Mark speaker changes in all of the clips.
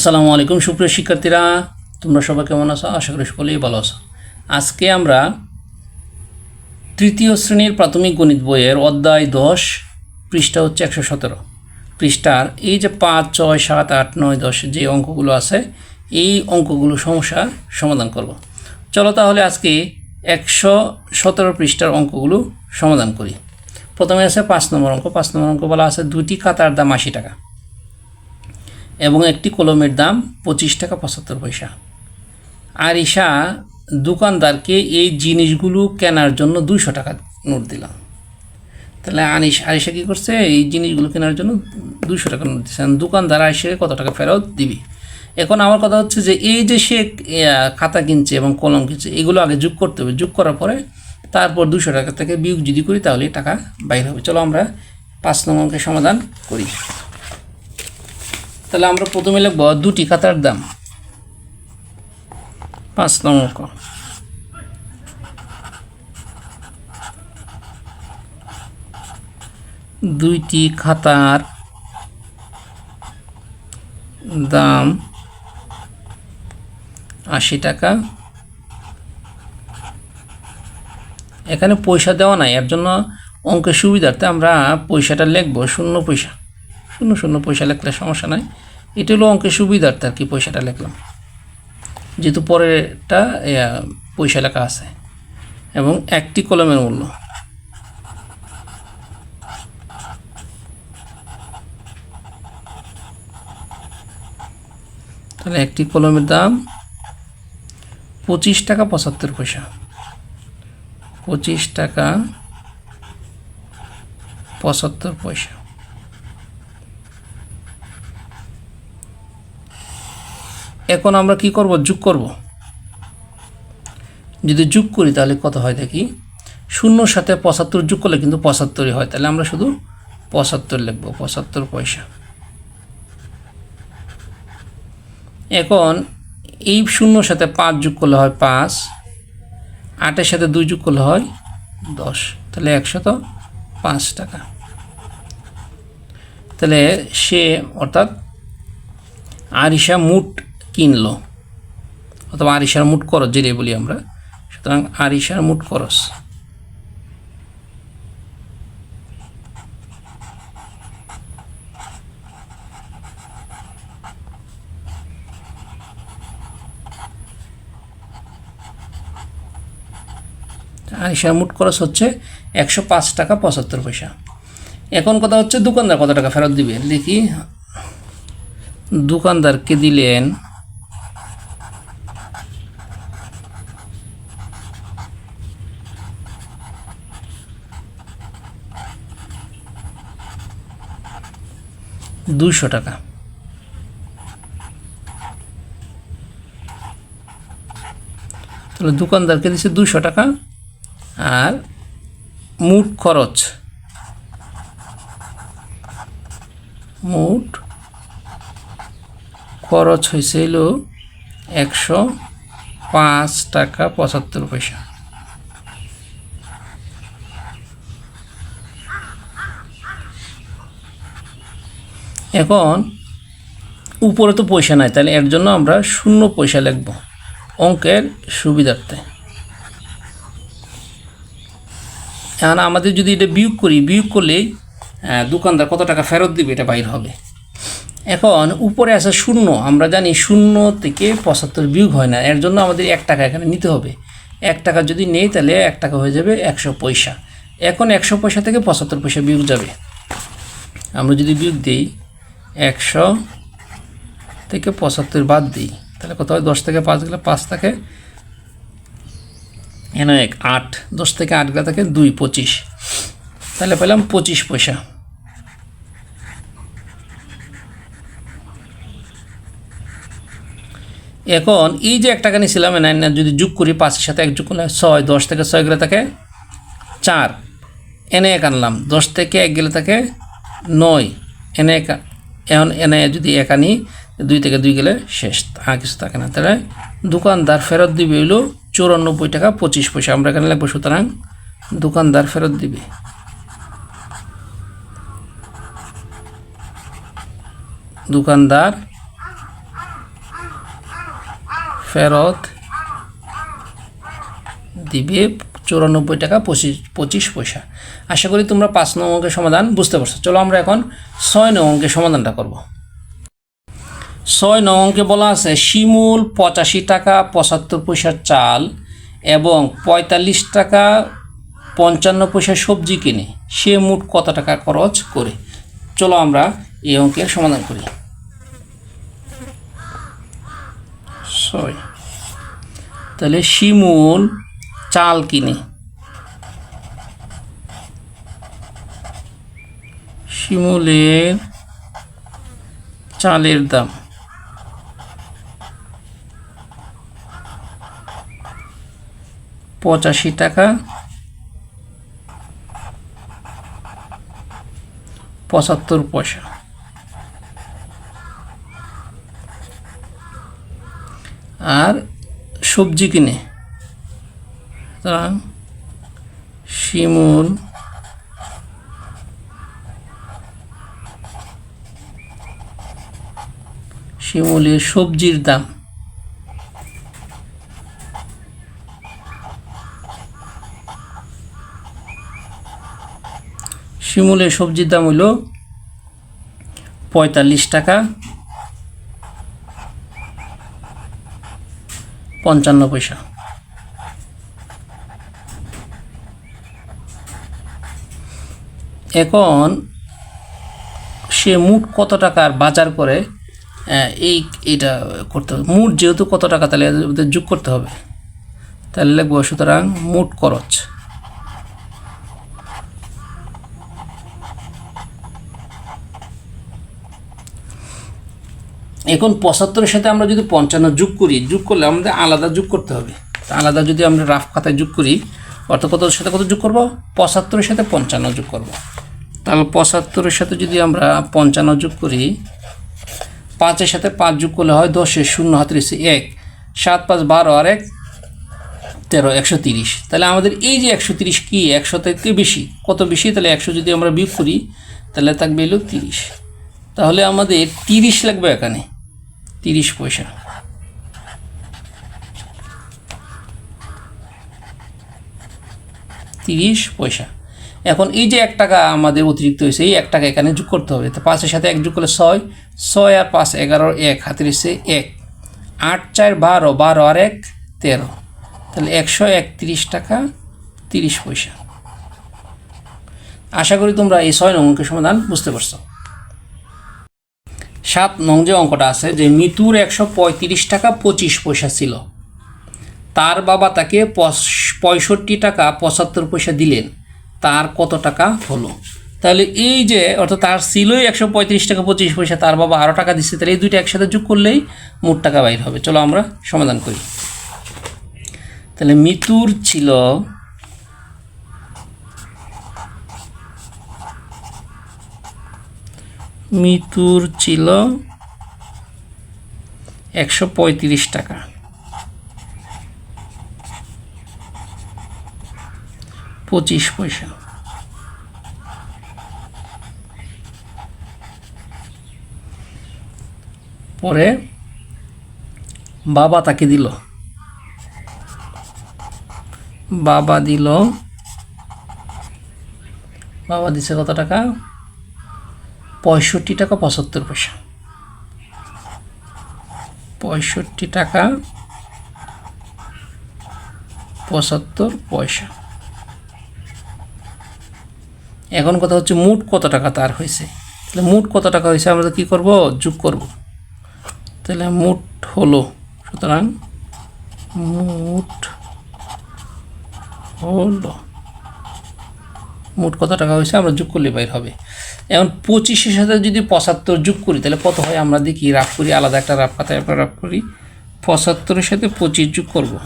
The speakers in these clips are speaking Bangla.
Speaker 1: আসসালামু আলাইকুম, সুপ্রিয় শিক্ষার্থীরা। তোমরা সবাই কেমন আছো? আশা করি সকলেই ভালো আছো। আজকে আমরা তৃতীয় শ্রেণির প্রাথমিক গণিত বইয়ের অধ্যায় দশ, পৃষ্ঠা হচ্ছে একশো সতেরো। পৃষ্ঠার এই যে পাঁচ, ছয়, সাত, আট, নয়, দশ যে অঙ্কগুলো আছে, এই অঙ্কগুলো সমস্যার সমাধান করব। চলো তাহলে আজকে একশো সতেরো পৃষ্ঠার অঙ্কগুলো সমাধান করি। প্রথমে আছে পাঁচ নম্বর অঙ্ক। পাঁচ নম্বর অঙ্ক বলা আছে দুটি কাতার দাম আশি টাকা। এবং একটি কলমের দাম পঁচিশ টাকা পঁচাত্তর পয়সা। আর ঈশা দোকানদারকে এই জিনিসগুলো কেনার জন্য দুইশো টাকা নোট দিলাম তাহলে আনিস আরিশা কী করছে? এই জিনিসগুলো কেনার জন্য দুইশো টাকা নোট দিচ্ছে দোকানদার আরিশাকে কত টাকা ফেরত দিবি? এখন আমার কথা হচ্ছে যে, এই যে সে খাতা কিনছে এবং কলম কিনছে, এগুলো আগে যোগ করতে হবে। যোগ করার পরে তারপর দুশো টাকা থেকে বিয়োগ যদি করি, তাহলে টাকা বাইর হবে। চলো আমরা পাঁচ নম্বর অঙ্কের সমাধান করি। তাহলে আমরা প্রথমে লিখব দুটি খাতার দাম। পাঁচ নম্বর অঙ্ক দুইটি খাতার দাম আশি টাকা। এখানে পয়সা দেওয়া নাই, এর জন্য অঙ্কের সুবিধার্থে আমরা পয়সাটা লিখব শূন্য পয়সা। শূন্য শূন্য পয়সা লেখলে সমস্যা নাই। এটা হলো অঙ্কের সুবিধার্থে আর কি পয়সাটা লেখলাম। যেহেতু পরেরটা পয়সা লেখা আছে। এবং একটি কলমের মূল্য। তাহলে একটি কলমের দাম পঁচিশ টাকা পঁচাত্তর পয়সা। পঁচিশ টাকা পঁচাত্তর পয়সা। এখন আমরা কি করব? যোগ করব। যদি যোগ করি তাহলে কত হয় দেখি? শূন্যর সাথে পঁচাত্তর যোগ করলে কিন্তু পঁচাত্তরই হয়। তাহলে আমরা শুধু পঁচাত্তর লিখব, পঁচাত্তর পয়সা। এখন এই শূন্যর সাথে পাঁচ যোগ করলে হয় পাঁচ, আটের সাথে দুই যোগ করলে হয় দশ। তাহলে একশত পাঁচ টাকা। তাহলে সে অর্থাৎ আরিশা মুট কিনলো। অথবা আরিশার মুট করস যেটাই বলি আমরা, সুতরাং আরিশার মুট করস আরিশার মুট খরচ হচ্ছে একশো পাঁচ টাকা পঁচাত্তর পয়সা। এখন কথা হচ্ছে দোকানদার কত টাকা ফেরত দিবে দেখি। দোকানদারকে দিলেন দুইশো টাকা। তাহলে দোকানদারকে দিচ্ছে দুশো টাকা আর মোট খরচ মোট খরচ হয়েছিল একশো পাঁচ টাকা পঁচাত্তর পয়সা। এখন উপরে তো পয়সা নাই, তাহলে এর জন্য আমরা শূন্য পয়সা লিখব অঙ্কের সুবিধার্থে। এখন আমাদের যদি এটা বিয়োগ করি, বিয়োগ করলেই দোকানদার কত টাকা ফেরত দিবে এটা বাইর হবে। এখন উপরে আছে শূন্য, আমরা জানি শূন্য থেকে পঁচাত্তর বিয়োগ হয় না, এর জন্য আমাদের এক টাকা এখানে নিতে হবে। এক টাকা যদি নেই, তাহলে এক টাকা হয়ে যাবে একশো পয়সা। এখন একশো পয়সা থেকে পঁচাত্তর পয়সা বিয়োগ যাবে। আমরা যদি বিয়োগ দিই একশো থেকে পঁচাত্তর বাদ দিই। তাহলে কত হয়? দশ থেকে পাঁচ গেলে পাঁচ থাকে। এন এক, আট। দশ থেকে আট গেলে থাকে দুই, পঁচিশ। তাহলে পেলাম পঁচিশ পয়সা। এখন এই যে এক টাকা নিয়েছিলাম না না যদি যোগ করি পাঁচের সাথে এক যোগ করলে ছয়, দশ থেকে ছয় গেলে থাকে চার। এনে এক আনলাম, দশ থেকে এক গেলে থাকে নয়। এনে এক এখন এনে যদি এক আনি দুই থেকে দুই গেলে শেষ, আর কিছু থাকে না। তাহলে দোকানদার ফেরত দিবে হইল চৌরানব্বই টাকা পঁচিশ পয়সা। আমরা এখানে লাগবো সুতরাং দোকানদার ফেরত দিবে। দোকানদার ফেরত দিবে চুরানব্বই টাকা পঁচিশ পঁচিশ পয়সা। আশা করি তোমরা পাঁচ নং অঙ্কের সমাধান বুঝতে পারছ। চলো আমরা এখন ছয় নং অঙ্কের সমাধানটা করব। ছয় নং অঙ্কে বলা আছে, শিমুল পঁচাশি টাকা পঁচাত্তর পয়সার চাল এবং পঁয়তাল্লিশ টাকা পঞ্চান্ন পয়সার সবজি কিনে। সে মোট কত টাকা খরচ করে? চলো আমরা এই অঙ্কের সমাধান করি। ছয় তাহলে শিমুল চাল কিনে। শিমুলের চালের দাম। পঁচাশি টাকা। পঁচাত্তর পয়সা। আর সবজি কিনে। সুতরাং শিমুল। শিমুলের সবজির দাম। শিমুলের সবজির দাম হইল পঁয়তাল্লিশ টাকা পঞ্চান্ন পয়সা। এখন সে মোট কত টাকার বাজার করে এই এটা করতে হবে। মোট যেহেতু কত টাকা, তাহলে যোগ করতে হবে। তাহলে লিখব সুতরাং মোট খরচ। এখন পঁচাত্তরের সাথে আমরা যদি পঞ্চান্ন যোগ করি, যোগ করলে আমাদের আলাদা যোগ করতে হবে। আলাদা যদি আমরা রাফ খাতায় যোগ করি অর্থ কত, সাথে কত যোগ করব? পঁচাত্তরের সাথে পঞ্চান্ন যোগ করব। তাহলে পঁচাত্তরের সাথে যদি আমরা পঞ্চান্ন যোগ করি, পাঁচের সাথে পাঁচ যোগ করলে হয় দশের শূন্য হাতরিশে এক, সাত, পাঁচ, বারো আর এক, তেরো, একশো তিরিশ। তাহলে আমাদের এই যে একশো তিরিশ কী, একশো থেকে বেশি, কত বেশি? তাহলে একশো যদি আমরা বিয়োগ করি, তাহলে থাকবে এলো তিরিশ। তাহলে আমাদের তিরিশ লাগবে এখানে, তিরিশ পয়সা। তিরিশ পয়সা। এখন এই যে এক টাকা আমাদের অতিরিক্ত হয়েছে, এই এক টাকা এখানে যোগ করতে হবে। তো পাঁচের সাথে এক যোগ করলে ছয় ছয় আর পাঁচ এগারো এক, হাতের এসে এক। আট, চার, বারো বারো আর এক, তেরো। তাহলে একশো একত্রিশ টাকা তিরিশ পয়সা। আশা করি তোমরা এই ছয় নং অঙ্কের সমাধান বুঝতে পারছ। সাত নং যে অঙ্কটা আছে, যে মিতুর একশো পঁয়ত্রিশ টাকা পঁচিশ পয়সা ছিল। তার বাবা তাকে পঁয়ষট্টি টাকা পঁচাত্তর পয়সা দিলেন। তার কত টাকা হলো? তাহলে এই যে, অর্থাৎ তার ছিলই একশো পঁয়ত্রিশ টাকা, পঁচিশ পয়সা, তার বাবা আরও টাকা দিচ্ছে, তাহলে এই দুইটা একসাথে যোগ করলেই মোট টাকা বাইর হবে। চলো আমরা সমাধান করি। তাহলে মিতুর ছিল মিতুর ছিল একশো পঁয়ত্রিশ টাকা। পঁচিশ পয়সা। পরে বাবা তাকে দিল। বাবা দিল। বাবা দিছে কত টাকা? পঁয়ষট্টি টাকা পঁচাত্তর পয়সা। পঁয়ষট্টি টাকা পঁচাত্তর পয়সা। এখন কথা হচ্ছে মোট কত টাকা তার হয়েছে? তাহলে মোট কত টাকা হয়েছে আমরা কী করব? যোগ করব। তাহলে মোট হলো, সুতরাং মোট হলো, মোট কত টাকা হয়েছে আমরা যোগ করলে বাইর হবে। এখন পঁচিশের সাথে যদি পঁচাত্তর যোগ করি, তাহলে কত হয়? আমরা দেখি, রাফ করি, আলাদা একটা রাফ খাতায় আমরা রাফ করি। পঁচাত্তরের সাথে পঁচিশ যোগ করব।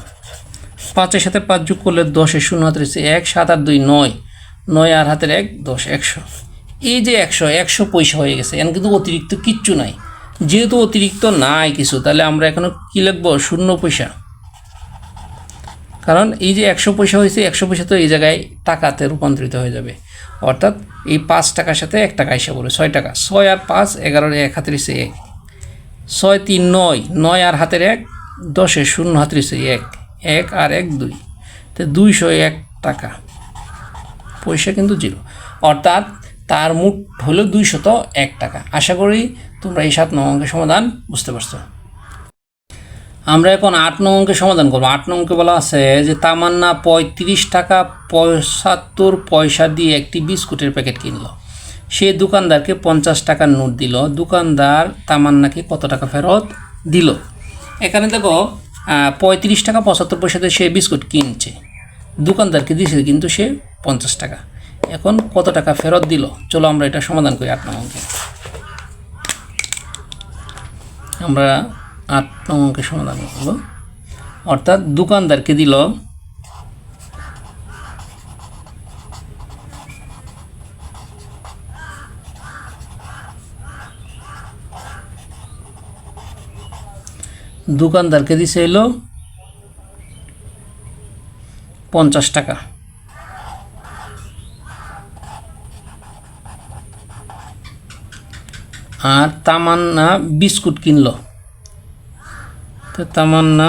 Speaker 1: পাঁচের সাথে পাঁচ যোগ করলে দশের শূন্য হচ্ছে এক, সাত আর দুই, নয়। নয় আর হাতের এক, দশ, একশো। এই যে একশো একশো পয়সা হয়ে গেছে, এখন কিন্তু অতিরিক্ত কিচ্ছু নাই। যেহেতু অতিরিক্ত নাই কিছু, তাহলে আমরা এখনও কী লিখব শূন্য পয়সা। কারণ এই যে একশো পয়সা হয়েছে, একশো পয়সা তো এই জায়গায় টাকাতে রূপান্তরিত হয়ে যাবে। অর্থাৎ এই পাঁচ টাকার সাথে এক টাকা হিসাব বলে ছয় টাকা। ছয় আর পাঁচ এগারোর এক, হাতের এসে এক। ছয় তিন নয় নয় আর হাতের এক দশে শূন্য হাতড়িছে এক। এক আর এক, দুই। তো দুইশো এক টাকা। পয়সা কিন্তু জিরো। অর্থাৎ তার মুঠ হলো দুইশত এক টাকা। আশা করি তোমরা এই সাত নং অঙ্কের সমাধান বুঝতে পারছ। আমরা এখন আট নং অঙ্কের সমাধান করব। আট নং বলা আছে যে, তামান্না পঁয়ত্রিশ টাকা পঁচাত্তর পয়সা দিয়ে একটি বিস্কুটের প্যাকেট কিনলো। সে দোকানদারকে পঞ্চাশ টাকার নোট দিল। দোকানদার তামান্নাকে কত টাকা ফেরত দিল? এখানে দেখো পঁয়ত্রিশ টাকা পঁচাত্তর পয়সাতে সে বিস্কুট কিনছে। দোকানদারকে দিয়েছে কিন্তু সে পঞ্চাশ টাকা। এখন কত টাকা ফেরত দিল? চলো আমরা এটা সমাধান করি আট নং অঙ্কে। আমরা আট নং অঙ্কের সমাধান করব। অর্থাৎ দোকানদারকে দিল দোকানদারকে দিছে এলো পঞ্চাশ টাকা। আর তামান্না বিস্কুট কিনলো। তো তামান্না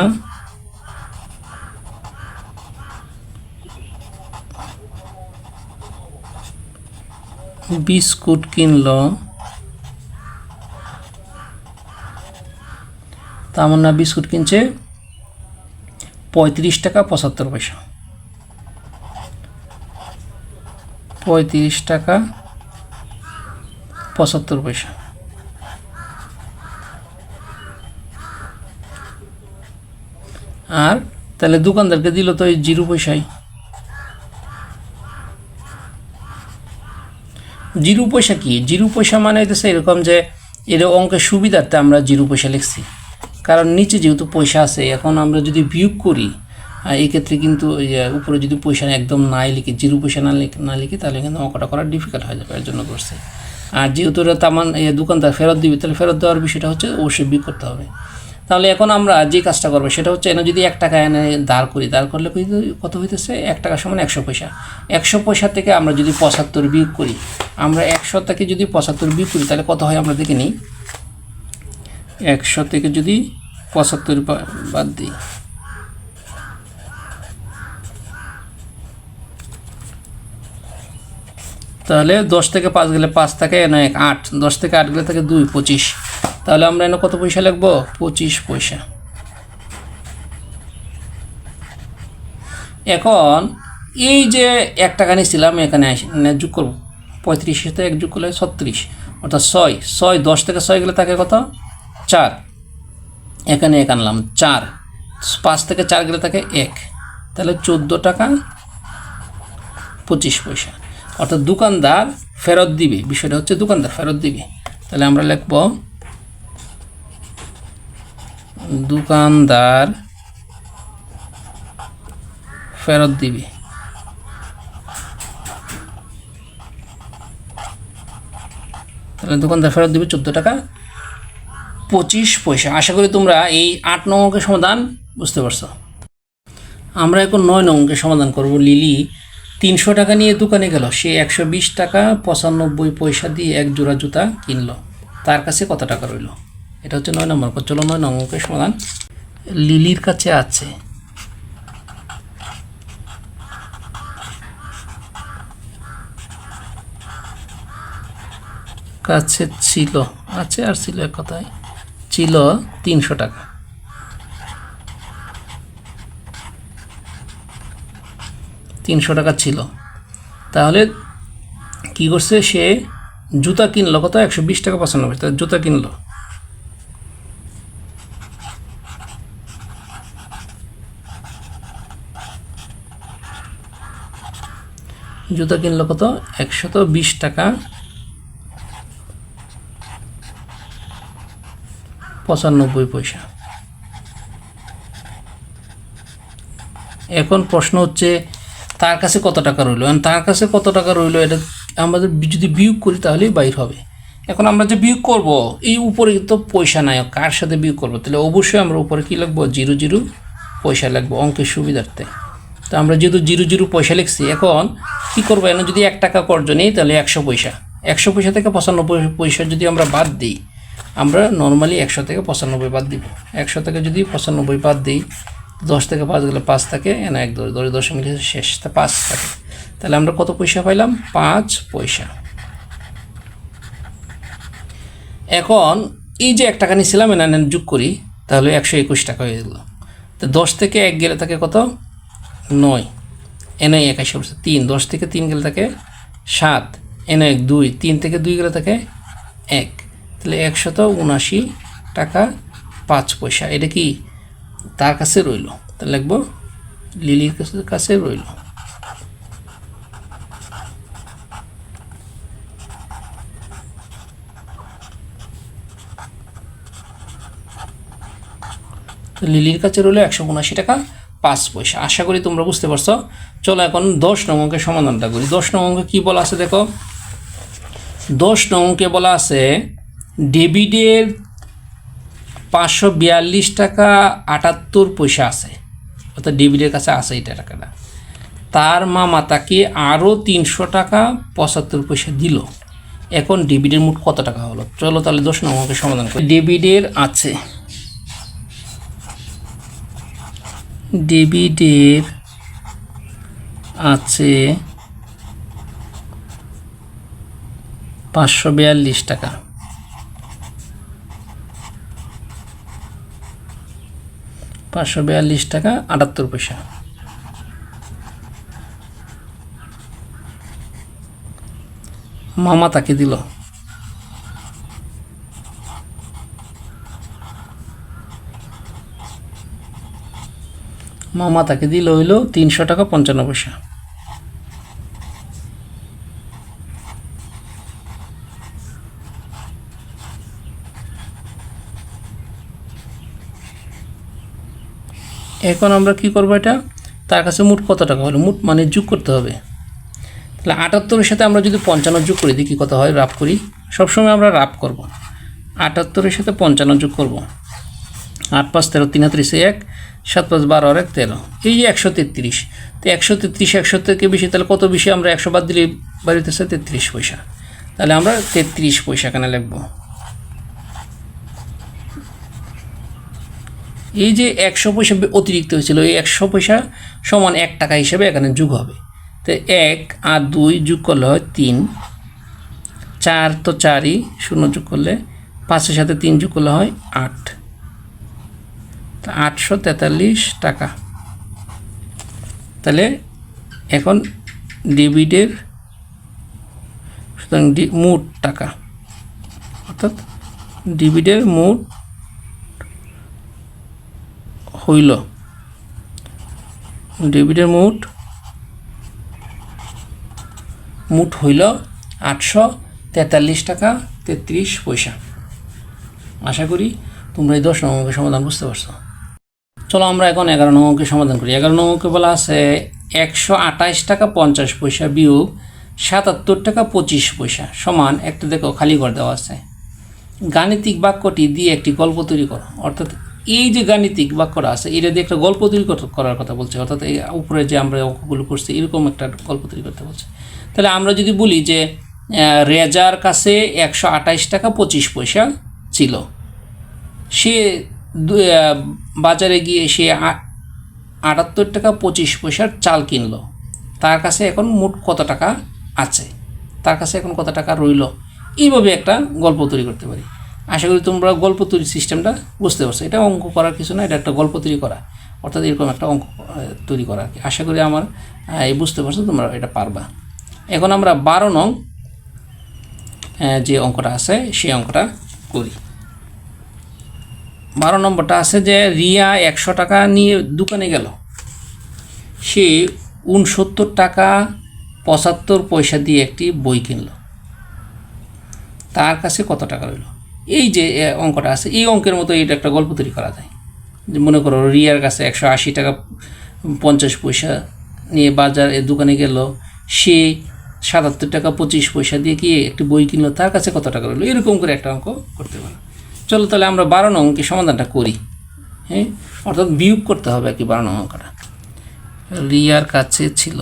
Speaker 1: বিস্কুট কিনলো। তামান্না বিস্কুট কিনছে পঁয়ত্রিশ টাকা পঁচাত্তর পয়সা। পঁয়ত্রিশ টাকা, পঁচাত্তর পয়সা। আর তাহলে দোকানদারকে দিল তো এই জিরো পয়সায়। জিরো পয়সা কি? জিরো পয়সা মানে হইতেছে এরকম যে এর অঙ্কের সুবিধার্থে আমরা জিরো পয়সা লিখছি। কারণ নিচে যেহেতু পয়সা আছে, এখন আমরা যদি বিয়োগ করি আহ, এই ক্ষেত্রে কিন্তু উপরে যদি পয়সা একদম নাই লিখি জিরো পয়সা না লিখি না লিখি তাহলে কিন্তু অঙ্কটা করা ডিফিকাল্ট হয়ে যাবে এর জন্য করছে। আর যেহেতু তামান এই দোকানদার ফেরত দিবে তাহলে ফেরত দেওয়ার বিষয়টা হচ্ছে অবশ্যই বিয়োগ করতে হবে। তাহলে এখন আমরা যে কাজটা করব সেটা হচ্ছে এনে যদি এক টাকা এনে দাঁড় করি দাঁড় করলে কিন্তু কত হইতেছে? এক টাকা সমান একশো পয়সা। একশো পয়সা থেকে আমরা যদি পঁচাত্তর বিয়োগ করি আমরা একশো থেকে যদি পঁচাত্তর বিয়োগ করি তাহলে কত হয় আমরা দেখে নিই? একশো থেকে যদি পঁচাত্তর বাদ দিই। তাহলে দশ থেকে পাঁচ গেলে পাঁচ থাকে, এনে এক আট। দশ থেকে আট গেলে থাকে দুই, পঁচিশ। তাহলে আমরা এনে কত পয়সা লিখব? পঁচিশ পয়সা। এখন এই যে এক টাকা নিয়েছিলাম, এখানে যোগ করব। পঁয়ত্রিশ সাথে এক যোগ করলে ছত্রিশ। অর্থাৎ ছয়। ছয়, দশ থেকে ছয় গেলে থাকে কত? চার। এখানে এক আনলাম, চার। পাঁচ থেকে চার গেলে থাকে এক। তাহলে চোদ্দ টাকা পঁচিশ পয়সা। অর্থাৎ দোকানদার ফেরত দিবে। বিষয়টা হচ্ছে দোকানদার ফেরত দিবে। তাহলে আমরা লিখব, দোকানদার ফেরত দিবে। তাহলে দোকানদার ফেরত দিবে চোদ্দ টাকা পঁচিশ পয়সা। আশা করি তোমরা এই আট নং অঙ্কের সমাধান বুঝতে পারছ। আমরা এখন নয় নং অঙ্কের সমাধান করব। লিলি তিনশো টাকা নিয়ে দোকানে গেল। সে একশো বিশ টাকা পঁচানব্বই পয়সা দিয়ে এক জোড়া জুতা কিনলো। তার কাছে কত টাকা রইল? এটা হচ্ছে নয় নম্বর চলো নয় নম্বরকে সমাধান। লিলির কাছে আছে। কাছে ছিল। আছে আর ছিল এক কথায়। ছিল তিনশো টাকা। তিনশো টাকা ছিল। তাহলে কি করছে? সে জুতা কিনলো। কত? একশো বিশ টাকা পঁচানব্বই। তাহলে জুতা কিনলো। জুতা কিনলো কত? একশত বিশ টাকা পঁচানব্বই পয়সা। এখন প্রশ্ন হচ্ছে তার কাছে কত টাকা রইল? তার কাছে কত টাকা রইল? এটা আমাদের যদি বিয়োগ করি তাহলেই বাইর হবে। এখন আমরা যে বিয়োগ করব, এই উপরে তো পয়সা নাই। কার সাথে বিয়োগ করব? তাহলে অবশ্যই আমরা উপরে কী লাগবো জিরো জিরো পয়সা লাগবো অঙ্কের সুবিধার্থে। তো আমরা যেহেতু জিরো জিরো পয়সা লিখছি, এখন কী করব? এখন যদি এক টাকা কর্জ নেই, তাহলে একশো পয়সা। একশো পয়সা থেকে পঁচানব্বই পয়সা যদি আমরা বাদ দিই, আমরা নর্মালি একশো থেকে পঁচানব্বই বাদ দিব। একশো থেকে যদি পঁচানব্বই বাদ দিই দশ থেকে পাঁচ গেলে পাঁচ থাকে এনা এক, দশ দশ দশমিক শেষ, তা পাঁচ থাকে। তাহলে আমরা কত পয়সা পাইলাম? পাঁচ পয়সা। এখন এই যে এক টাকা নিয়েছিলাম এনা এনা যোগ করি, তাহলে একশো একুশ টাকা হয়ে গেল। তো দশ থেকে এক গেলে থাকে কত? নয়। এনে একাশি বছর তিন। দশ থেকে তিন গেলে থাকে সাত। এনে এক, দুই। তিন থেকে দুই গেলে থাকে এক। তাহলে একশত উনাশি টাকা পাঁচ পয়সা। এটা কি? তার কাছে রইল। তাহলে লিখব, লিলির কাছে রইল। লিলির কাছে রইল একশো উনাশি টাকা, পাঁচ পয়সা। আশা করি তোমরা বুঝতে পারছ। চলো এখন দশ নং সমাধানটা করি। দশ নং অঙ্কে কী বলা আছে দেখো? দশ নং অঙ্কে বলা আছে ডেবিটের পাঁচশো বিয়াল্লিশ টাকা আটাত্তর পয়সা আছে। অর্থাৎ ডেবিটের কাছে আছে এটা টাকাটা। তার মামা তাকে আরও তিনশো টাকা পঁচাত্তর পয়সা দিল। এখন ডেবিটের মোট কত টাকা হলো? চলো তাহলে দোষ নং অঙ্কের সমাধান করি। ডেবিটের আছে। ডেবিটের আছে পাঁচশো বিয়াল্লিশ টাকা। পাঁচশো বিয়াল্লিশ টাকা, আটাত্তর পয়সা। মামা তাকে দিল। মামা তাকে দিল হইল তিনশো টাকা পঞ্চান্ন পয়সা। এখন আমরা কি করব এটা? তার কাছে মোট কত টাকা হলো? মোট মানে যোগ করতে হবে। তাহলে আটাত্তরের সাথে আমরা যদি পঞ্চান্ন যোগ করি, দেখি কত হয় রাপ করি। সবসময় আমরা রাপ করব। আটাত্তরের সাথে পঞ্চান্ন যোগ করব। আট পাঁচ তেরো, তিন হাত্রিশে এক, সাত পাঁচ বারো আর এক তেরো। এই যে একশো তেত্রিশ। তো একশো তেত্রিশ, একশো থেকে বেশি, তাহলে কত বেশি আমরা একশো বাদ দিলে বাড়িতেছে তেত্রিশ পয়সা। তাহলে আমরা তেত্রিশ পয়সা কেন লিখব। এই যে একশো পয়সা অতিরিক্ত হয়েছিল, এই একশো পয়সা সমান এক টাকা হিসেবে এখানে যোগ হবে। তো এক আর দুই যোগ করলে হয় তিন। চার তো চারই, শূন্য যোগ করলে পাঁচের সাথে তিন যোগ করলে হয় আট। তো আটশো তেতাল্লিশ টাকা। তাহলে এখন ডেবিটের, সুতরাং মোট টাকা, অর্থাৎ ডেবিটের মোট হইল। ডেবিটের মোট মোট হইল আটশো তেতাল্লিশ টাকা তেত্রিশ পয়সা। আশা করি তোমরা এই দশ নম্বর অঙ্কের সমাধান বুঝতে পারছ। চলো আমরা এখন এগারো নম্বর অঙ্কের সমাধান করি। এগারো নম্বর অঙ্কে বলা আছে একশো আঠাইশ টাকা পঞ্চাশ পয়সা বিয়োগ সাতাত্তর টাকা পঁচিশ পয়সা সমান একটা দেখো খালি ঘর দেওয়া আছে। গাণিতিক বাক্যটি দিয়ে একটি গল্প তৈরি করো। অর্থাৎ এই যে গাণিতিক বাক্যটা আছে, এটা দিয়ে একটা গল্প তৈরি কর- করার কথা বলছে, অর্থাৎ এই উপরে যে আমরা অঙ্কগুলো করছি, এরকম একটা গল্প তৈরি করতে বলছে। তাহলে আমরা যদি বলি যে রেজার কাছে একশো আঠাইশ টাকা পঁচিশ পয়সা ছিল। সে বাজারে গিয়ে সে আটাত্তর টাকা পঁচিশ পয়সার চাল কিনলো। তার কাছে এখন মোট কত টাকা আছে? তার কাছে এখন কত টাকা রইল? এইভাবে একটা গল্প তৈরি করতে পারি। আশা করি তোমরা গল্প তৈরি সিস্টেমটা বুঝতে পারছ। এটা অঙ্ক করার কিছু না, এটা একটা গল্প তৈরি করা। অর্থাৎ এরকম একটা অঙ্ক তৈরি করা আর কি। আশা করি আমার এই বুঝতে পারছ তোমরা এটা পারবা। এখন আমরা বারো নং যে অঙ্কটা আছে, সেই অঙ্কটা করি। বারো নম্বরটা আছে যে রিয়া একশো টাকা নিয়ে দোকানে গেল। সে উনসত্তর টাকা পঁচাত্তর পয়সা দিয়ে একটি বই কিনল। তার কাছে কত টাকা রইল? এই যে অঙ্কটা আছে, এই অঙ্কের মতো এটা একটা গল্প তৈরি করা যায়। যে মনে করো, রিয়ার কাছে একশো আশি টাকা, পঞ্চাশ পয়সা নিয়ে বাজার দোকানে গেল, সে সাতাত্তর টাকা, পঁচিশ পয়সা দিয়ে কি একটি বই কিনলো, তার কাছে কত টাকা রইল? এরকম করে একটা অঙ্ক করতে পারো। চলো তাহলে আমরা বারো নং অঙ্কের সমাধানটা করি। হ্যাঁ? অর্থাৎ বিয়োগ করতে হবে আর কি বারো অঙ্কটা। রিয়ার কাছে ছিল।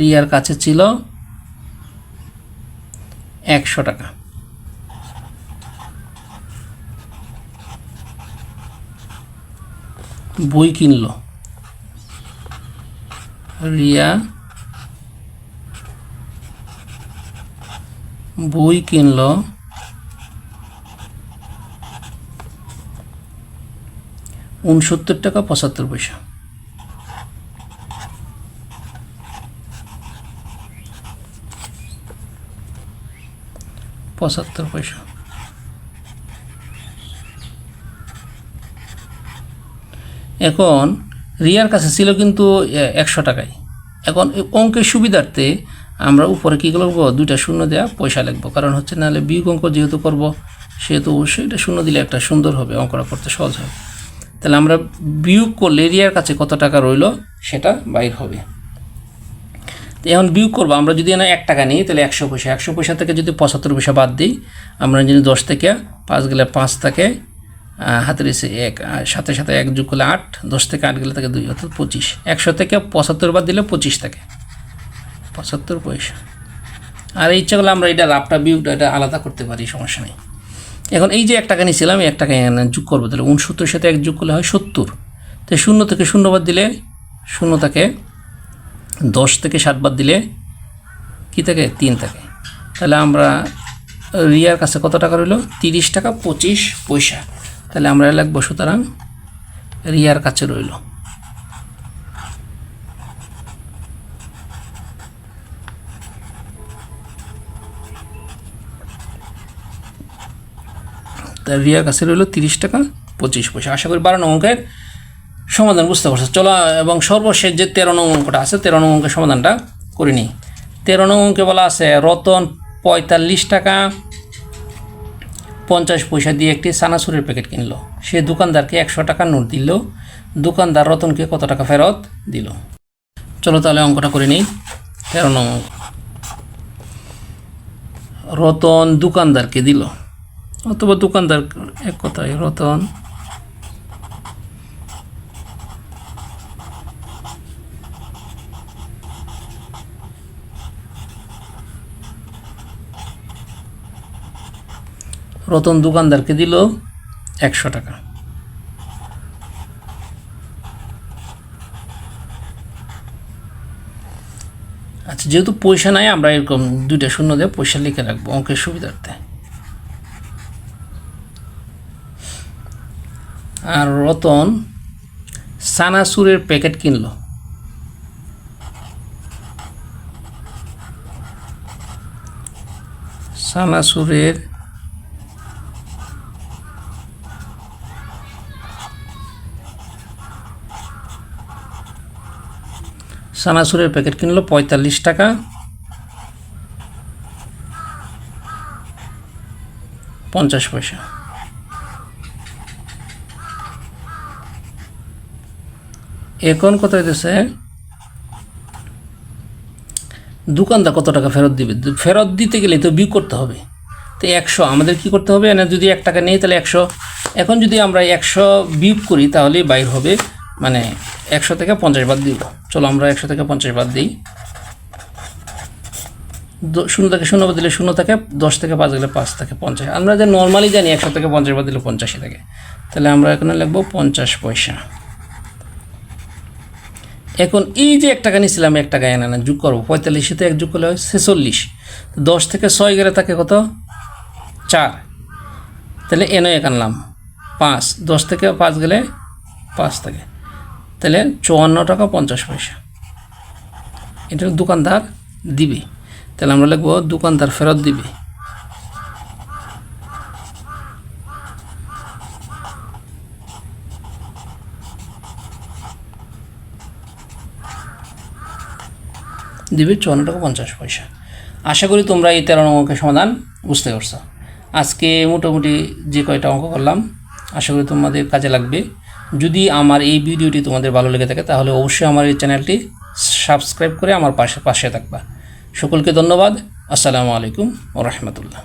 Speaker 1: রিয়ার কাছে ছিল একশো টাকা। বই কিনলো। রিয়া বই কিনলো। উনসত্তর টাকা পঁচাত্তর পয়সা। পঁচাত্তর পয়সা। এখন রিয়ার কাছে ছিল কিন্তু একশো টাকায়। এখন অঙ্কের সুবিধার্থে আমরা উপরে কী করব? দুইটা শূন্য দেওয়া পয়সা লিখব কারণ হচ্ছে নাহলে বিয়োগ অঙ্ক যেহেতু করব, সেহেতু অবশ্যই এটা শূন্য দিলে একটা সুন্দর হবে, অঙ্কটা করতে সহজ হবে। তাহলে আমরা বিয়োগ করলে রিয়ার কাছে কত টাকা রইল, সেটা বাইর হবে। এখন বিয়োগ করব, আমরা যদি না এক টাকা নিই, তাহলে একশো পয়সা। একশো পয়সা থেকে যদি পঁচাত্তর পয়সা বাদ দিই, আমরা যদি দশ থেকে পাঁচ গেলে পাঁচ থাকে হাতের এসে এক সাথে সাথে এক যোগ করলে আট, দশ থেকে আট গেলে থাকে দুই, অর্থাৎ পঁচিশ। একশো থেকে পঁচাত্তর বাদ দিলে পঁচিশ থাকে। পঁচাত্তর পয়সা। আর ইচ্ছা করলে আমরা এটা লাভটা বিয়োগটা এটা আলাদা করতে পারি, সমস্যা নেই। এখন এই যে এক টাকা নিয়েছিলাম এক টাকা যোগ করব, তাহলে উনসত্তর সাথে এক যোগ করলে হয় সত্তর। তো শূন্য থেকে শূন্য বাদ দিলে শূন্য থাকে দশ থেকে সাত বাদ দিলে কী থাকে? তিন থাকে। তাহলে আমরা রিয়ার কাছে কত টাকা রইল? তিরিশ টাকা পঁচিশ পয়সা। তাহলে আমরা লিখব, সুতরাং রিয়ার কাছে রইল। রিয়ার কাছে রইল তিরিশ টাকা পঁচিশ পয়সা। আশা করি বারো অঙ্কের সমাধান বুঝতে পারছ। চলো এবং সর্বশেষ যে তেরো নং অঙ্কটা আছে, তেরো নং অঙ্কের সমাধানটা করে নিই। তেরো নং অঙ্কে বলা আছে, রতন পঁয়তাল্লিশ টাকা পঞ্চাশ পয়সা দিয়ে একটি সানাসুরের প্যাকেট কিনলো। সে দোকানদারকে একশো টাকা নোট দিল। দোকানদার রতনকে কত টাকা ফেরত দিল? চলো তাহলে অঙ্কটা করে নিই। তেরো নং অঙ্ক। রতন দোকানদারকে দিল। অথবা দোকানদার এক কথায়, রতন রতন দোকানদারকে দিল একশো টাকা। আচ্ছা যেহেতু পয়সা নাই, আমরা এরকম দুইটা শূন্য দিয়ে পয়সা লিখে রাখব অঙ্কের সুবিধার্থে। আর রতন সানাসুরের প্যাকেট কিনলো। সানাসুরের সানাসুরের প্যাকেট কিনলো পঁয়তাল্লিশ টাকা। পঞ্চাশ পয়সা। এখন কত হইতেছে? দোকানদার কত টাকা ফেরত দিবে? ফেরত দিতে গেলে তো বিয়োগ করতে হবে। তো একশো আমাদের কি করতে হবে? না যদি এক টাকা নেই, তাহলে একশো। এখন যদি আমরা একশো বিয়োগ করি, তাহলেই বাইর হবে। মানে একশো থেকে পঞ্চাশ বাদ দিব। চলো আমরা একশো থেকে পঞ্চাশ বাদ দিই। শূন্য থেকে শূন্য বাদ দিলে শূন্য থাকে, দশ থেকে পাঁচ গেলে পাঁচ থেকে, পঞ্চাশ। আমরা যে নর্মালি জানি একশো থেকে পঞ্চাশ বাদ দিলে পঞ্চাশই থাকে। তাহলে আমরা এখানে লিখব পঞ্চাশ পয়সা। এখন এই যে এক টাকা নিয়েছিলাম, এক টাকা এনে না যোগ করব, পঁয়তাল্লিশ সাথে এক যোগ করলে হয় ছেচল্লিশ। দশ থেকে ছয় গেলে থাকে কত? চার। তাহলে এনে এক আনলাম, পাঁচ। দশ থেকে পাঁচ গেলে পাঁচ থাকে। তাহলে চুয়ান্ন টাকা পঞ্চাশ পয়সা। এটা দোকানদার দিবে। তাহলে আমরা লিখব দোকানদার ফেরত দিবে। দিবে চুয়ান্ন টাকা পঞ্চাশ পয়সা। আশা করি তোমরা এই তেরো অঙ্কের সমাধান বুঝতে পারছ। আজকে মোটামুটি যে কয়টা অঙ্ক করলাম, আশা করি তোমাদের কাজে লাগবে। যদি আমার এই ভিডিওটি তোমাদের ভালো লেগে থাকে, তাহলে অবশ্যই আমার এই চ্যানেলটি সাবস্ক্রাইব করে আমার পাশে পাশে থাকবা। সকলকে ধন্যবাদ। আসসালামু আলাইকুম ও রহমতুল্লাহ।